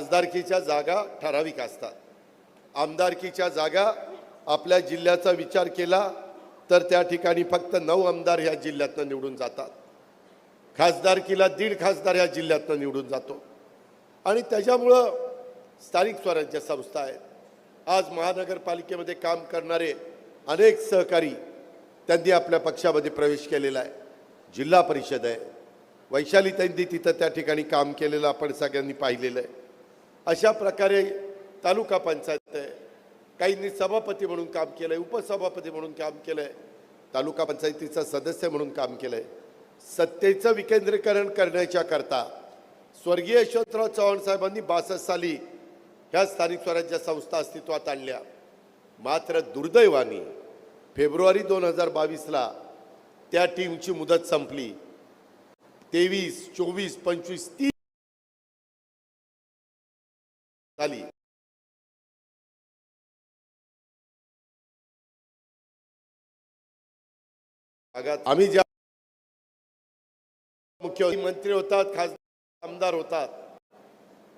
खासदारकीच्या जागा ठराविक असतात. आमदारकीच्या जागा आपल्या जिल्ह्याचा विचार केला तर त्या ठिकाणी फक्त नऊ आमदार ह्या जिल्ह्यातनं निवडून जातात. खासदारकीला दीड खासदार ह्या जिल्ह्यातनं निवडून जातो. आणि त्याच्यामुळं स्थानिक स्वराज्य संस्था आहेत. आज महानगरपालिकेमध्ये काम करणारे अनेक सहकारी त्यांनी आपल्या पक्षामध्ये प्रवेश केलेला आहे. जिल्हा परिषद आहे. वैशाली त्यांनी तिथं त्या ठिकाणी काम केलेलं आपण सगळ्यांनी पाहिलेलं आहे. अशा प्रकारे तालुका पंचायत आहे. काहींनी सभापती म्हणून काम केलं आहे उपसभापती म्हणून काम केलं आहे तालुका पंचायतीचा सदस्य म्हणून काम केलं आहे सत्तेचं विकेंद्रीकरण करण्याच्या करता स्वर्गीय यशवंतराव चव्हाण साहेबांनी बासष्ट साली ह्या स्थानिक स्वराज्य संस्था अस्तित्वात आणल्या. मात्र दुर्दैवाने फेब्रुवारी दोन हजार बावीसला त्या टीमची मुदत संपली. तेवीस चोवीस पंचवीस तीस झाली आम्ही ज्या मुख्यमंत्री होतात खासदार आमदार होतात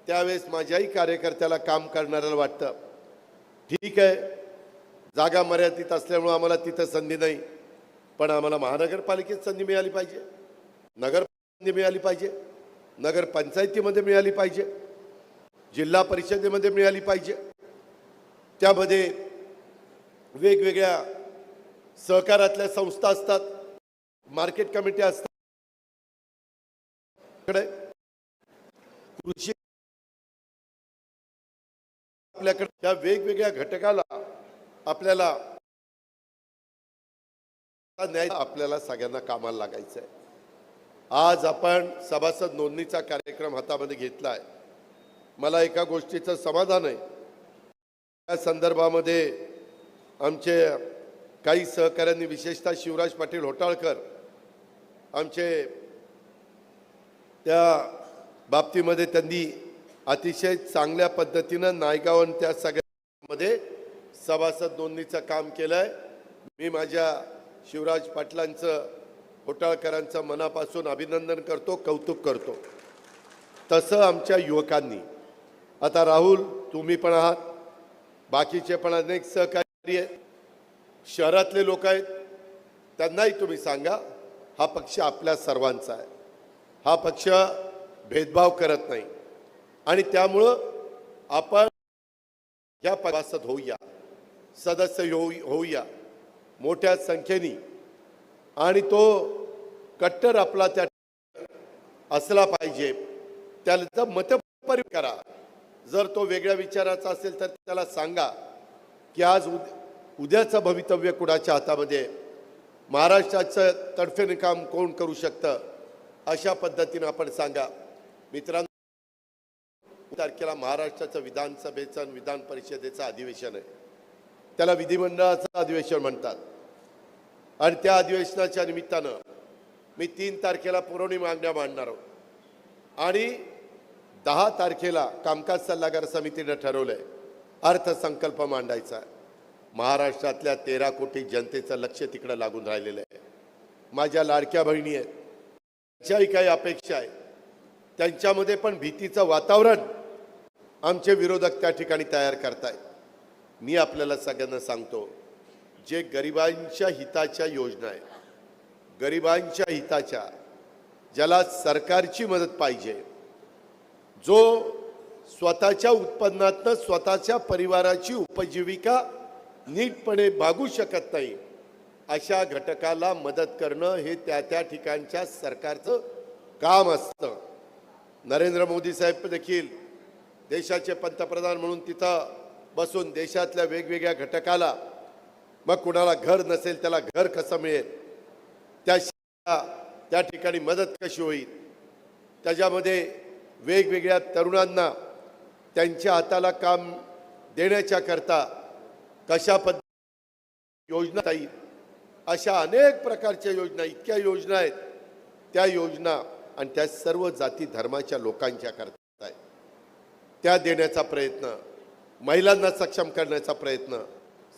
त्यावेळेस माझ्याही कार्यकर्त्याला काम करणाऱ्याला वाटतं. ठीक आहे जागा मर्यादित असल्यामुळं आम्हाला तिथं संधी नाही पण आम्हाला महानगरपालिकेत संधी मिळाली पाहिजे. नगर संधी मिळाली पाहिजे नगर पंचायतीमध्ये मिळाली पाहिजे. जिल्हा परिषदेमध्ये मिळाली पाहिजे. त्यामध्ये वेगवेगळ्या सहकारातल्या संस्था असतात मार्केट कमिटी असतात. कृषी आपल्याकडे त्या वेगवेगळ्या घटकाला आपल्याला न्याय आपल्याला सगळ्यांना कामाला लागायचं आहे आज आपण सभासद नोंदणीचा कार्यक्रम हातामध्ये घेतला आहे मला एका गोष्टीचं समाधान आहे. त्या संदर्भामध्ये आमचे काही सहकाऱ्यांनी विशेषतः शिवराज पाटील होटाळकर आमचे त्या बाबतीमध्ये त्यांनी अतिशय चांगल्या पद्धतीनं नायगाव आणि त्या सगळ्यामध्ये सभासद नोंदणीचं काम केलं आहे मी माझ्या शिवराज पाटलांचं होटाळकरांचं मनापासून अभिनंदन करतो कौतुक करतो. तसं आमच्या युवकांनी आता राहुल तुम्ही पण आहात. बाकीचे पण अनेक सहकारी आहेत. शहरातले लोक आहेत. त्यांनाही तुम्ही सांगा हा पक्ष आपल्या सर्वांचा आहे. हा पक्ष भेदभाव करत नाही. आणि त्यामुळं आपण या प्रवासात होऊया. सदस्य होऊ होऊया. मोठ्या संख्येने. आणि तो कट्टर आपला त्या असला पाहिजे. त्याला मत करा जर तो वेगळ्या विचाराचा असेल तर त्याला सांगा की आज उद उद्याचं भवितव्य कुणाच्या हातामध्ये? महाराष्ट्राचं तडफेने काम कोण करू शकतं? अशा पद्धतीनं आपण सांगा. मित्रांनो तारखेला महाराष्ट्राचं विधानसभेचं आणि विधान परिषदेचं अधिवेशन आहे. त्याला विधिमंडळाचं अधिवेशन म्हणतात. आणि त्या अधिवेशनाच्या निमित्तानं मी तीन तारखेला पुरवणी मागण्या मांडणार आहोत. आणि दहा तारखेला कामकाज सल्लागार समितीनं ठरवलं आहे अर्थसंकल्प मांडायचा महाराष्ट्रातल्या तेरा कोटी जनतेचं लक्ष तिकडं लागून राहिलेलं आहे. माझ्या लाडक्या बहिणी आहेत. त्यांच्याही काही अपेक्षा आहे. त्यांच्यामध्ये पण भीतीचं वातावरण आमचे विरोधक त्या ठिकाणी तयार करतायत. मी आपल्याला सगळ्यांना सांगतो जे गरिबांच्या हिताच्या योजना आहेत गरिबांच्या हिताच्या ज्याला सरकारची मदत पाहिजे जो स्वतःच्या उत्पन्नातनं स्वतःच्या परिवाराची उपजीविका नीटपणे भागू शकत नाही अशा घटकाला मदत करणं हे त्या त्या ठिकाणच्या सरकारचं काम असतं. नरेंद्र मोदी साहेब देखील देशाचे पंतप्रधान म्हणून तिथं बसून देशातल्या वेगवेगळ्या घटकाला मग कुणाला घर नसेल त्याला घर कसं मिळेल? त्या त्या ठिकाणी मदत कशी होईल? त्याच्यामध्ये वेगवेगळ्या तरुणांना त्यांच्या हाताला काम देण्याच्या करता कशा पद्धती योजना येईल अशा अनेक प्रकारच्या योजना इतक्या योजना आहेत. त्या योजना आणि त्या सर्व जाती धर्माच्या लोकांच्या करता आहेत. त्या देण्याचा प्रयत्न महिलांना सक्षम करण्याचा प्रयत्न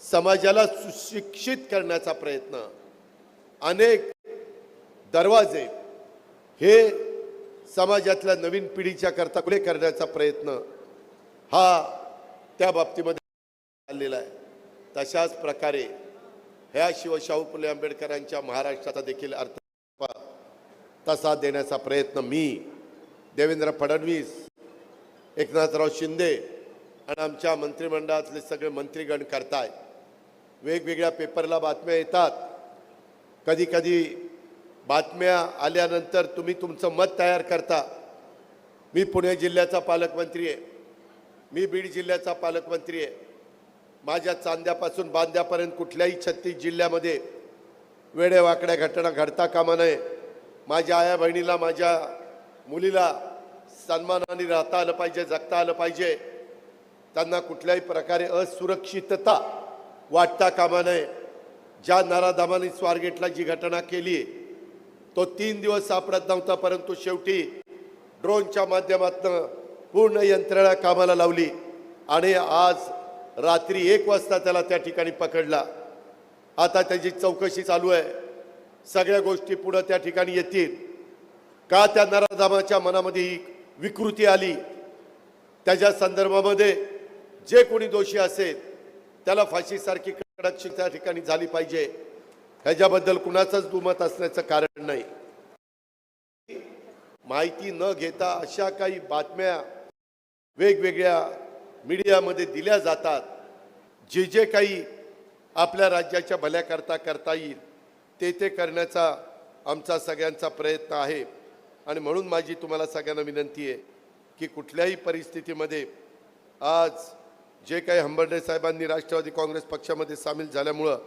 समाजाला सुशिक्षित करण्याचा प्रयत्न अनेक दरवाजे हे समाजातल्या नवीन पिढीच्या करता पुढे करण्याचा प्रयत्न हा त्या बाबतीमध्ये चाललेला आहे. तशाच प्रकारे ह्या शिवशाहू फुले आंबेडकरांच्या महाराष्ट्राचा देखील अर्थ तसा देण्याचा प्रयत्न मी देवेंद्र फडणवीस एकनाथराव शिंदे आणि आमच्या मंत्रिमंडळातले सगळे मंत्रीगण करताय. वेगवेगळ्या पेपरला बातम्या येतात. कधी कधी बातम्या आल्यानंतर तुम्ही तुमचं मत तयार करता. मी पुणे जिल्ह्याचा पालकमंत्री आहे. मी बीड जिल्ह्याचा पालकमंत्री आहे. माझ्या चांद्यापासून बांद्यापर्यंत कुठल्याही छत्तीस जिल्ह्यामध्ये वेडेवाकड्या घटना घडता कामा नये. माझ्या आया बहिणीला माझ्या मुलीला सन्मानाने राहता आलं पाहिजे जगता आलं पाहिजे. त्यांना कुठल्याही प्रकारे असुरक्षितता वाटता कामा नये. ज्या नाराधामाने स्वारगेटला जी घटना केली तो तीन दिवस सापडत नव्हता परंतु शेवटी ड्रोनच्या माध्यमातून पूर्ण यंत्रणा कामाला लावली आणि आज रात्री एक वाजता त्याला त्या ठिकाणी पकडला. आता त्याची चौकशी चालू आहे. सगळ्या गोष्टी पुढं त्या ठिकाणी येतील. का त्या नराधामाच्या मनामध्ये ही विकृती आली? त्याच्या संदर्भामध्ये जे कोणी दोषी असेल त्याला फाशीसारखी कडक शिक्षा त्या ठिकाणी झाली पाहिजे. ह्याच्याबद्दल कुणाचंच दुमत असण्याचं कारण नाही. माहिती न घेता अशा काही बातम्या वेगवेगळ्या मीडियामध्ये दिल्या जातात. जे जे काही आपल्या राज्याच्या भल्याकरता करता येईल ते ते करण्याचा आमचा सगळ्यांचा प्रयत्न आहे. आणि म्हणून माझी तुम्हाला सगळ्यांना विनंती आहे की कुठल्याही परिस्थितीमध्ये आज जे काही हंबर्डे साहेबांनी राष्ट्रवादी काँग्रेस पक्षामध्ये सामील झाल्यामुळं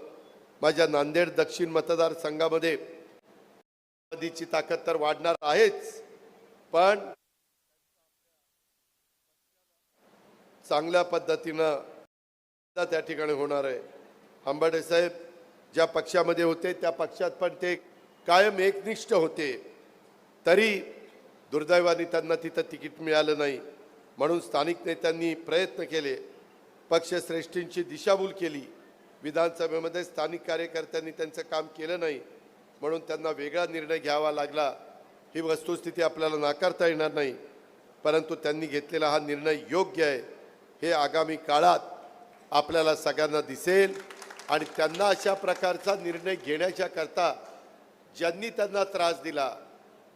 माझ्या नांदेड दक्षिण मतदारसंघामध्ये मोदीची ताकद तर वाढणार आहेच पण चांगल्या पद्धतीनं त्या ठिकाणी होणार आहे. आंबाडे साहेब ज्या पक्षामध्ये होते त्या पक्षात पण ते कायम एकनिष्ठ होते. तरी दुर्दैवाने त्यांना तिथं तिकीट मिळालं नाही. म्हणून स्थानिक नेत्यांनी प्रयत्न केले पक्षश्रेष्ठींची दिशाभूल केली. विधानसभेमध्ये स्थानिक कार्यकर्त्यांनी त्यांचं काम केलं नाही म्हणून त्यांना वेगळा निर्णय घ्यावा लागला. ही वस्तुस्थिती आपल्याला नाकारता येणार नाही परंतु त्यांनी घेतलेला हा निर्णय योग्य आहे. हे आगामी काळात आपल्याला सगळ्यांना दिसेल आणि त्यांना अशा प्रकारचा निर्णय घेण्याच्या करता ज्यांनी त्यांना त्रास दिला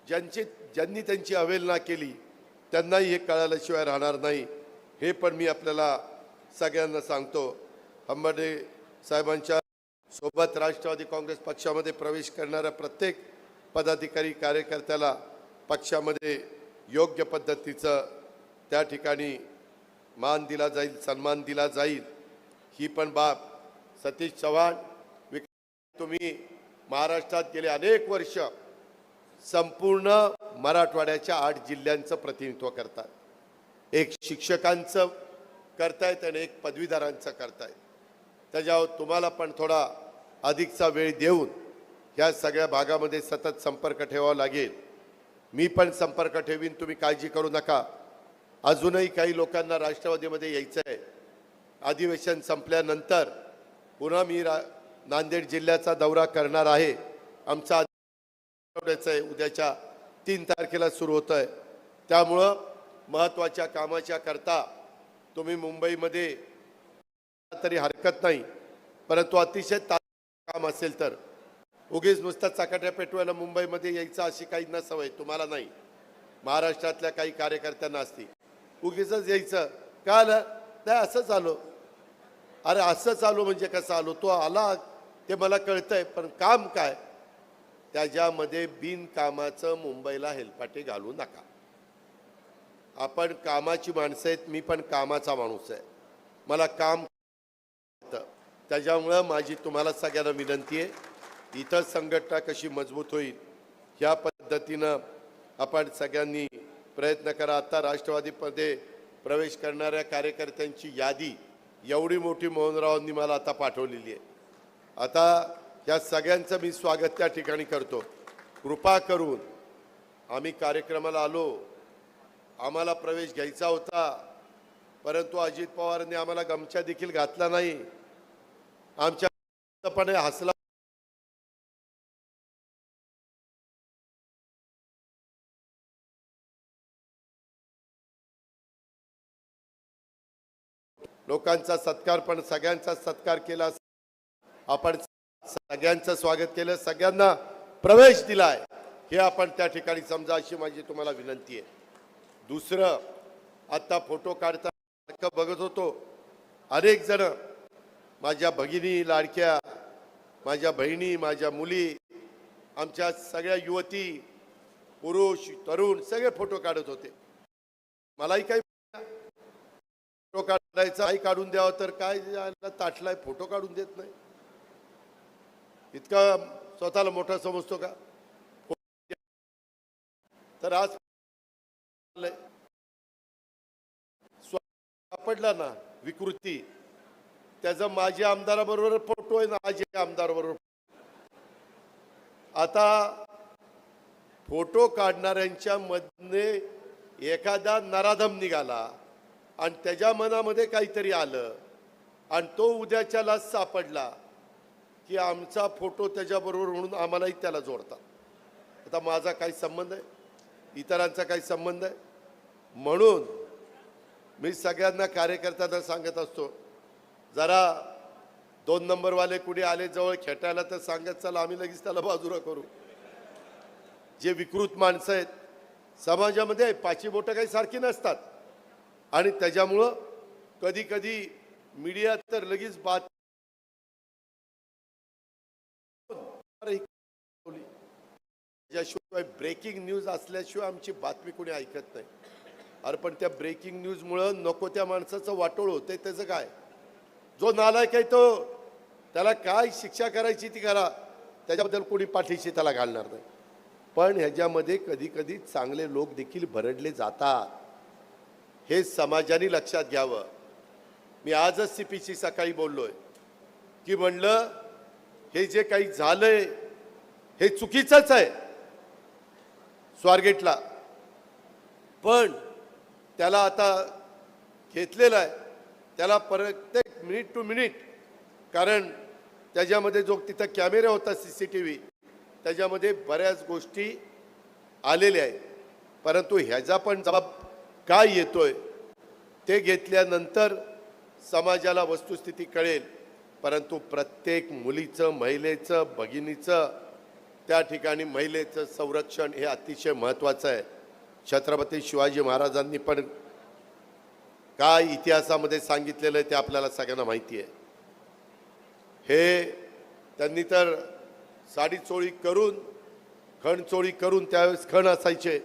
ज्यांची ज्यांनी त्यांची अवहेलना केली त्यांनाही हे कळाल्याशिवाय राहणार नाही. हे पण मी आपल्याला सगळ्यांना सांगतो. हंबडे साहेबांच्या सोबत राष्ट्रवादी काँग्रेस पक्षामध्ये प्रवेश करणाऱ्या प्रत्येक पदाधिकारी कार्यकर्त्याला पक्षामध्ये योग्य पद्धतीचं त्या ठिकाणी मान दिला जाईल सन्मान दिला जाईल ही पण बाब सतीश चव्हाण विक- तुम्ही महाराष्ट्रात गेले अनेक वर्ष संपूर्ण मराठवाड्याच्या आठ जिल्ह्यांचं प्रतिनिधित्व करतात. एक शिक्षकांचं करतायत आणि एक पदवीधरांचं करतायत. त्याच्यावर तुम्हाला पण थोडा अधिकचा वेळ देऊन ह्या सगळ्या भागामध्ये सतत संपर्क ठेवावा लागेल. मी पण संपर्क ठेवीन तुम्ही काळजी करू नका. अजूनही काही लोकांना राष्ट्रवादीमध्ये यायचं आहे अधिवेशन संपल्यानंतर पुन्हा मी रा नांदेड जिल्ह्याचा दौरा करणार आहे. आमचा आठवड्याचं आहे उद्याच्या तीन तारखेला सुरू होतं आहे त्यामुळं महत्त्वाच्या कामाच्या करता तुम्ही मुंबईमध्ये तरी हरकत नाही. परंतु अतिशय काम असेल तर. उगीच नुसतं चकाट्या पेटवायला मुंबईमध्ये यायचं अशी काही न सवय तुम्हाला नाही. महाराष्ट्रातल्या काही कार्यकर्त्यांना असती. उगीच यायचं. का आलं? नाही असंच आलो अरे असंच आलो म्हणजे कसं आलो? तो आला ते मला कळतंय पण काम काय? त्याच्यामध्ये बिनकामाचं मुंबईला हेलपाटे घालू नका. आपण कामाची माणसं आहेत मी पण कामाचा माणूस आहे. मला काम त्याच्यामुळं माझी तुम्हाला सगळ्यांना विनंती आहे इथं संघटना कशी मजबूत होईल ह्या पद्धतीनं आपण सगळ्यांनी प्रयत्न करा. आता राष्ट्रवादीमध्ये प्रवेश करणाऱ्या कार्यकर्त्यांची यादी एवढी मोठी मोहनरावांनी मला आता पाठवलेली आहे. आता या सगळ्यांचं मी स्वागत त्या ठिकाणी करतो. कृपा करून आम्ही कार्यक्रमाला आलो. आम्हाला प्रवेश घ्यायचा होता परंतु अजित पवारांनी आम्हाला गमछा देखील घातला नाही. आमच्यापणे हसला. लोकांचा सत्कार पण सगळ्यांचा सत्कार केला. आपण सगळ्यांचं स्वागत केलं. सगळ्यांना प्रवेश दिलाय. हे आपण त्या ठिकाणी समजा अशी माझी तुम्हाला विनंती आहे. दुसरं आता फोटो काढता बघत होतो. अनेक जण माझ्या भगिनी लाडक्या माझ्या बहिणी माझ्या मुली आमच्या सगळ्या युवती पुरुष तरुण सगळे फोटो काढत होते. मलाही काही फोटो काढायचा आई काढून द्यावं तर काय ताटलाय फोटो काढून देत नाही. इतका स्वतःला मोठा समजतो का? तर आज सापडला ना विकृती. त्याचा माजी आमदाराबरोबर फोटो आहे ना माझे आमदाराबरोबर आता फोटो काढणाऱ्यांच्या मधने एखादा नराधम निघाला आणि त्याच्या मनामध्ये काहीतरी आलं आणि तो उद्याच्याला सापडला की आमचा फोटो त्याच्याबरोबर म्हणून आम्हालाही त्याला जोडतात. आता माझा काही संबंध आहे? इतरांचा काही संबंध आहे? म्हणून मी सगळ्यांना कार्यकर्त्यांना सांगत असतो जरा दोन नंबरवाले कुणी आले जवळ खेटायला तर सांगत चला आम्ही लगेच त्याला बाजूला करू. जे विकृत माणसं आहेत समाजामध्ये पाची बोटं काही सारखी नसतात. आणि त्याच्यामुळं कधी कधी मीडिया तर लगेच बात त्याशिवाय ब्रेकिंग न्यूज असल्याशिवाय आमची बातमी कोणी ऐकत नाही. अरे पण त्या ब्रेकिंग न्यूजमुळं नको त्या माणसाचं वाटोळ होतंय त्याचं काय? जो नालायक आहे तो त्याला काय शिक्षा करायची ती करा. त्याच्याबद्दल कोणी पाठीशी त्याला घालणार नाही. पण ह्याच्यामध्ये कधी कधी चांगले लोक देखील भरडले जातात. हे समाजाने लक्षात घ्यावं. मी आजच सी पीची सकाळी बोललोय. की म्हणलं हे जे काही झालंय हे चुकीचंच आहे. स्वारगेटला. पण त्याला आता घेतलेलं आहे. त्याला परत मिनिट टू मिनिट. कारण त्याच्यामध्ये जो तिथं कॅमेरा होता सी सी टी व्ही त्याच्यामध्ये बऱ्याच गोष्टी आलेल्या आहेत. परंतु ह्याचा पण जबाब काय येतोय ते घेतल्यानंतर समाजाला वस्तुस्थिती कळेल. परंतु प्रत्येक मुलीचं महिलेचं भगिनीचं त्या ठिकाणी महिलेचं संरक्षण हे अतिशय महत्त्वाचं आहे. छत्रपती शिवाजी महाराजांनी पण काय इतिहासामध्ये सांगितलेलं आहे ते आपल्याला सगळ्यांना माहिती आहे. हे त्यांनी तर साडी चोळी करून खणचोळी करून त्यावेळेस खण असायचे.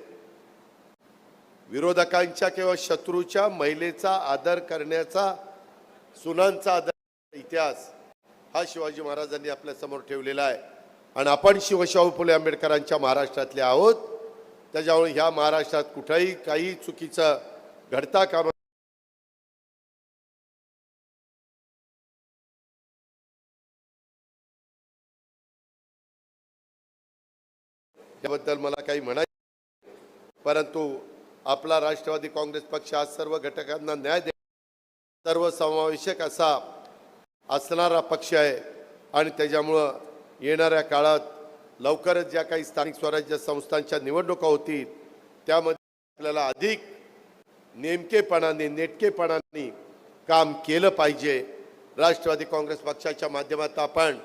विरोधकांच्या किंवा शत्रूच्या महिलेचा आदर करण्याचा सुनांचा आदर इतिहास हा शिवाजी महाराजांनी आपल्यासमोर ठेवलेला आहे. आणि आपण शिवशाहू फुले आंबेडकरांच्या महाराष्ट्रातले आहोत. त्याच्यामुळे ह्या महाराष्ट्रात कुठंही काही चुकीचं घडता कामा त्याबद्दल मला काही म्हणायचं परंतु आपला राष्ट्रवादी काँग्रेस पक्ष आज सर्व घटकांना न्याय दे सर्वसमावेशक असा असणारा पक्ष आहे आणि त्याच्यामुळं येणाऱ्या काळात लवकरच ज्या काही स्थानिक स्वराज्य संस्थांच्या निवडणुका होतील त्यामध्ये आपल्याला अधिक नेमकेपणाने नेटकेपणाने काम केलं पाहिजे. राष्ट्रवादी काँग्रेस पक्षाच्या माध्यमात आपण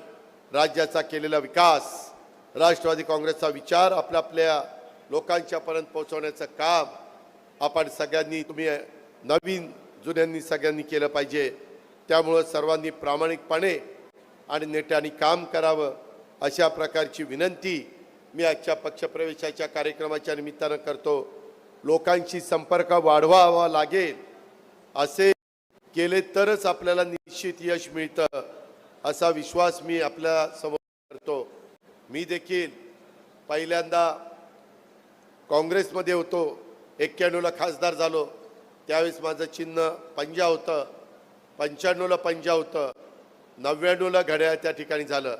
राज्याचा केलेला विकास राष्ट्रवादी काँग्रेसचा विचार आपल्या आपल्या लोकांच्यापर्यंत पोहोचवण्याचं काम आपण सगळ्यांनी तुम्ही नवीन जुन्यांनी सगळ्यांनी केलं पाहिजे. त्यामुळं सर्वांनी प्रामाणिकपणे आणि नेट्याने काम करावं अशा प्रकारची विनंती मी आजच्या पक्षप्रवेशाच्या कार्यक्रमाच्या निमित्तानं करतो. लोकांशी संपर्क वाढवावा लागेल. असे केले तरच आपल्याला निश्चित यश मिळतं असा विश्वास मी आपल्यासमोर करतो. मी देखील पहिल्यांदा काँग्रेसमध्ये होतो एक्क्याण्णवला खासदार झालो. त्यावेळेस माझं चिन्ह पंजा होतं पंच्याण्णवला पंजा होतं नव्याण्णवला घड्याळ त्या ठिकाणी झालं.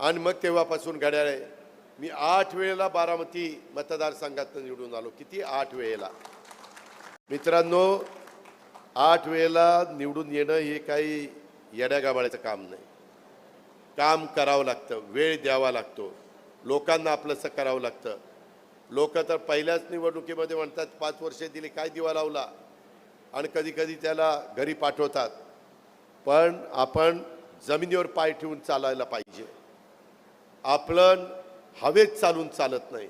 आणि मग तेव्हापासून घड्याळ आहे. मी आठ वेळेला बारामती मतदारसंघातून निवडून आलो. किती? आठ वेळेला. मित्रांनो आठ वेळेला निवडून येणं हे काही येड्यागाबाळ्याचं काम नाही. काम करावं लागतं वेळ द्यावा लागतो. लोकांना आपलंसं करावं लागतं. लोक तर पहिल्याच निवडणुकीमध्ये म्हणतात पाच वर्षे दिली काय दिवा लावला? आणि कधीकधी त्याला घरी पाठवतात. पण आपण जमिनीवर पाय ठेवून चालायला पाहिजे. आपलं हवेत चालून चालत नाही.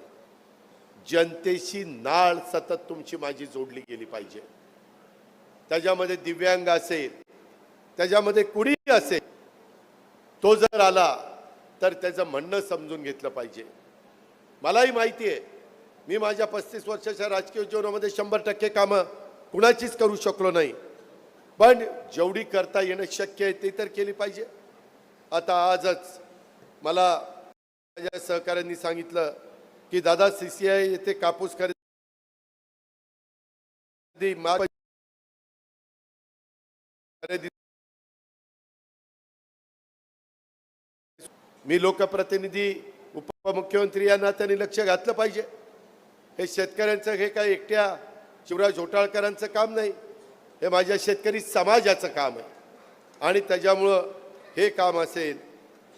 जनतेशी नाळ सतत तुमची माझी जोडली गेली पाहिजे. त्याच्यामध्ये दिव्यांग असेल त्याच्यामध्ये कुणीही असेल तो जर आला तर त्याचं म्हणणं समजून घेतलं पाहिजे. मलाही माहिती आहे मी माझ्या पस्तीस वर्षाच्या राजकीय जीवनामध्ये शंभर टक्के कामं कुणाचीच करू शकलो नाही. पण जेवढी करता येणं शक्य आहे ते तर केली पाहिजे. आता आजच मला माझ्या सहकाऱ्यांनी सांगितलं की दादा सी सी आय येथे कापूस खरेदी खरेदी मी लोकप्रतिनिधी उपमुख्यमंत्री यांना त्यांनी लक्ष घातलं पाहिजे. हे शेतकऱ्यांचं हे काय एकट्या शिवराज झोटाळकरांचं काम नाही. हे माझ्या शेतकरी समाजाचं काम आहे. आणि त्याच्यामुळं हे काम असेल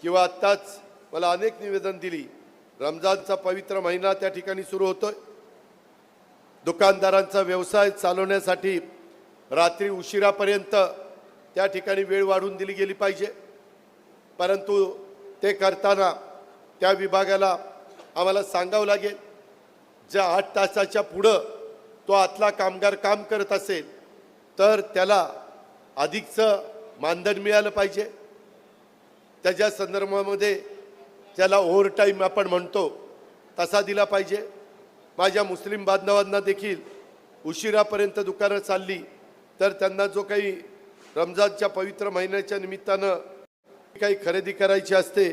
किंवा आत्ताच मला अनेक निवेदन दिली रमजानचा पवित्र महिना त्या ठिकाणी सुरू होतोय. दुकानदारांचा व्यवसाय चालवण्यासाठी रात्री उशिरापर्यंत त्या ठिकाणी वेळ वाढवून दिली गेली पाहिजे. परंतु ते करताना त्या विभागाला आम्हाला सांगावं लागेल ज्या आठ तासाच्या पुढं तो आतला कामगार काम करत असेल तर त्याला अधिकचं मानधन मिळालं पाहिजे. त्याच्या संदर्भामध्ये त्याला ओव्हर टाईम आपण म्हणतो तसा दिला पाहिजे. माझ्या मुस्लिम बांधवांना देखील उशिरापर्यंत दुकानं चालली तर त्यांना जो काही रमजानच्या पवित्र महिन्याच्या निमित्तानं काही खरेदी करायची असते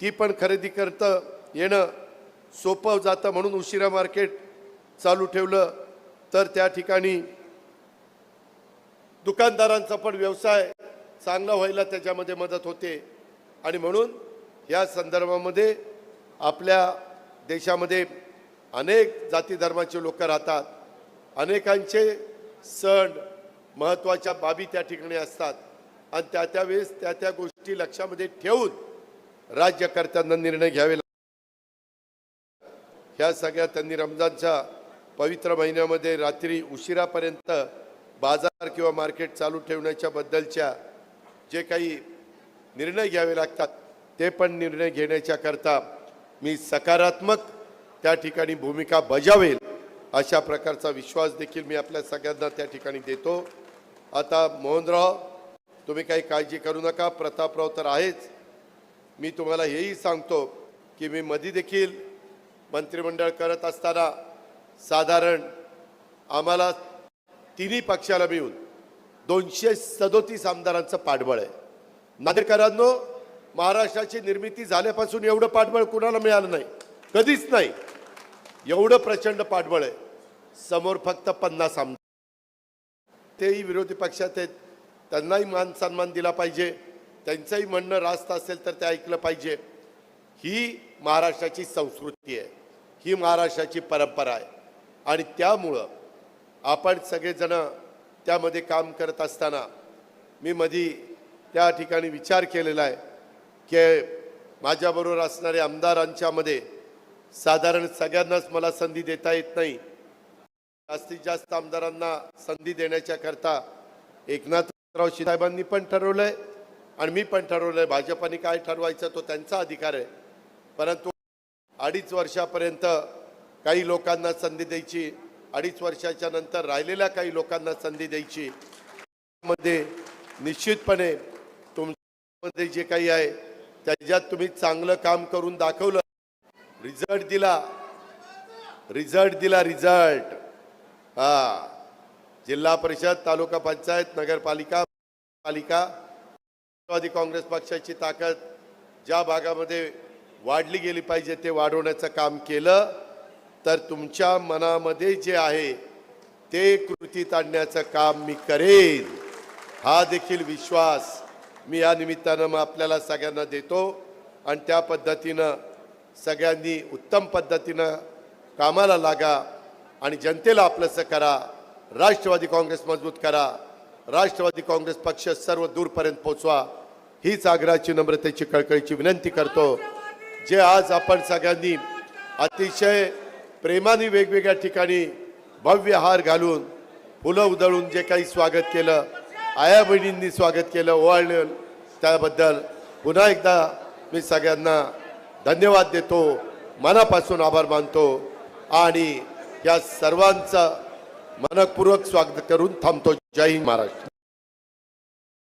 ती पण खरेदी करतं येणं सोपं जातं म्हणून उशिरा मार्केट चालू ठेवलं. तर त्या ठिकाणी दुकानदारांचा पण व्यवसाय चांगला व्हायला त्याच्यामध्ये मदत होते. आणि म्हणून या संदर्भामध्ये आपल्या देशामध्ये अनेक जाती धर्माचे लोक राहतात. अनेकांचे सण महत्त्वाच्या बाबी त्या ठिकाणी असतात. आणि त्या त्यावेळेस त्या त्या गोष्टी लक्षामध्ये ठेवून राज्यकर्त्यांना निर्णय घ्यावे लागतात. ह्या सगळ्या त्यांनी रमजानच्या पवित्र महिन्यामध्ये रात्री उशिरापर्यंत बाजार किंवा मार्केट चालू ठेवण्याच्या बद्दलच्या जे काही निर्णय घ्यावे लागतात ते पण निर्णय घेण्याच्या करता मी सकारात्मक त्या ठिकाणी भूमिका बजावेल अशा प्रकारचा विश्वास देखील मी आपल्या सगळ्यांना त्या ठिकाणी देतो आता मोहनराव तुम्ही काही काळजी करू नका प्रतापराव तर आहेच. मी तुम्हाला हेही सांगतो की मी मधी देखील मंत्रिमंडळ करत असताना साधारण आम्हाला तिन्ही पक्षाला मिळून दोनशे सदोतीस आमदारांचं पाठबळ आहे. नागरिकांनो महाराष्ट्राची निर्मिती झाल्यापासून एवढं पाठबळ कुणाला मिळालं नाही? कधीच नाही. एवढं प्रचंड पाठबळ आहे. समोर फक्त पन्नास आमदार. तेही विरोधी पक्षात आहेत. त्यांनाही मान सन्मान दिला पाहिजे. त्यांचंही म्हणणं रास्त असेल तर ते ऐकलं पाहिजे. ही महाराष्ट्राची संस्कृती आहे. ही महाराष्ट्राची परंपरा आहे. आणि त्यामुळं आपण सगळेजण त्यामध्ये काम करत असताना मी मधी त्या ठिकाणी विचार केलेला आहे की माझ्याबरोबर असणाऱ्या आमदारांच्यामध्ये साधारण सगळ्यांनाच मला संधी देता येत नाही. जास्तीत जास्त आमदारांना संधी देण्याच्या करता राव साहेबांनी पण ठरवलंय आणि मी पण ठरवलंय. भाजपाने काय ठरवायचं तो त्यांचा अधिकार आहे. परंतु अडीच वर्षापर्यंत काही लोकांना संधी द्यायची अडीच वर्षाच्या नंतर राहिलेल्या काही लोकांना संधी द्यायची मध्ये निश्चितपणे तुमच्यामध्ये जे काही आहे त्याच्यात तुम्ही चांगलं काम करून दाखवलं. रिझल्ट दिला. रिझल्ट दिला रिझल्ट. हा. जिल्हा परिषद तालुका पंचायत नगरपालिका पालिका राष्ट्रवादी काँग्रेस पक्षाची ताकद ज्या भागामध्ये वाढली गेली पाहिजे ते वाढवण्याचं काम केलं तर तुमच्या मनामध्ये जे आहे ते कृतीत आणण्याचं काम मी करेन. हा देखील विश्वास मी या निमित्तानं मग आपल्याला सगळ्यांना देतो आणि त्या पद्धतीनं सगळ्यांनी उत्तम पद्धतीनं कामाला लागा आणि जनतेला आपलंसं करा राष्ट्रवादी काँग्रेस मजबूत करा. राष्ट्रवादी काँग्रेस पक्ष सर्व दूरपर्यंत पोचवा हीच आग्रहाची नम्रतेची कळकळीची विनंती करतो. जे आज आपण सगळ्यांनी अतिशय प्रेमाने वेगवेगळ्या ठिकाणी भव्य हार घालून फुलं उधळून जे काही स्वागत केलं आया बहिणींनी स्वागत केलं ओवाळलं त्याबद्दल पुन्हा एकदा मी सगळ्यांना धन्यवाद देतो. मनापासून आभार मानतो. आणि या सर्वांचं मनपूर्वक स्वागत करून थांबतो. जय हिंद महाराष्ट्र.